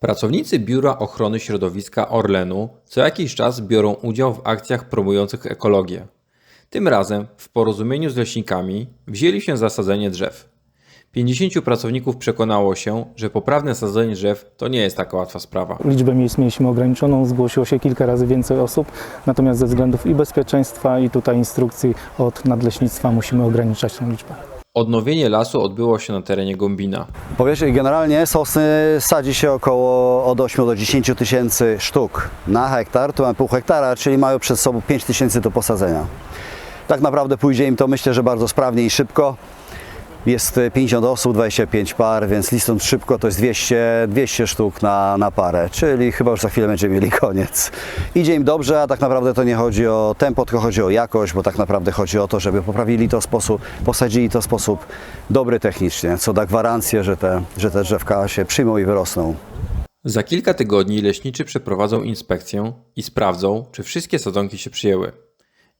Pracownicy Biura Ochrony Środowiska Orlenu co jakiś czas biorą udział w akcjach promujących ekologię. Tym razem, w porozumieniu z leśnikami, wzięli się za sadzenie drzew. 50 pracowników przekonało się, że poprawne sadzenie drzew to nie jest taka łatwa sprawa. Liczbę miejsc mieliśmy ograniczoną, zgłosiło się kilka razy więcej osób, natomiast ze względów i bezpieczeństwa i tutaj instrukcji od nadleśnictwa musimy ograniczać tę liczbę. Odnowienie lasu odbyło się na terenie Gombina. Powiecie, generalnie sosny sadzi się około od 8 do 10 tysięcy sztuk na hektar. Tu mamy pół hektara, czyli mają przed sobą 5 tysięcy do posadzenia. Tak naprawdę pójdzie im to myślę, że bardzo sprawnie i szybko. Jest 50 osób, 25 par, więc licząc szybko to jest 200, 200 sztuk na, na parę, czyli chyba już za chwilę będziemy mieli koniec. Idzie im dobrze, a tak naprawdę to nie chodzi o tempo, tylko chodzi o jakość, bo tak naprawdę chodzi o to, żeby poprawili to sposób, posadzili to w sposób dobry technicznie, co da gwarancję, że te, że te drzewka się przyjmą i wyrosną. Za kilka tygodni leśniczy przeprowadzą inspekcję i sprawdzą, czy wszystkie sadzonki się przyjęły.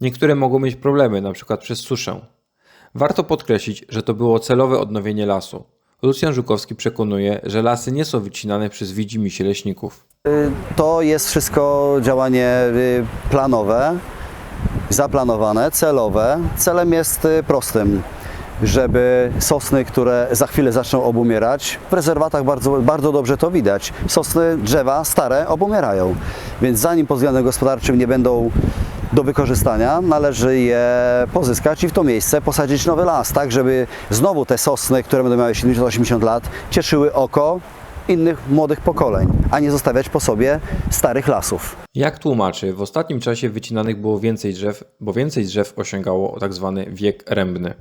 Niektóre mogą mieć problemy, np. przez suszę. Warto podkreślić, że to było celowe odnowienie lasu. Lucjan Żukowski przekonuje, że lasy nie są wycinane przez widzimisię leśników. To jest wszystko działanie y, planowe, zaplanowane, celowe. Celem jest y, prostym, żeby sosny, które za chwilę zaczną obumierać, w rezerwatach bardzo, bardzo dobrze to widać. Sosny, drzewa stare obumierają, więc zanim pod względem gospodarczym nie będą do wykorzystania, należy je pozyskać i w to miejsce posadzić nowy las, tak żeby znowu te sosny, które będą miały 70-80 lat, cieszyły oko innych młodych pokoleń, a nie zostawiać po sobie starych lasów. Jak tłumaczy, w ostatnim czasie wycinanych było więcej drzew, bo więcej drzew osiągało tzw. wiek rębny.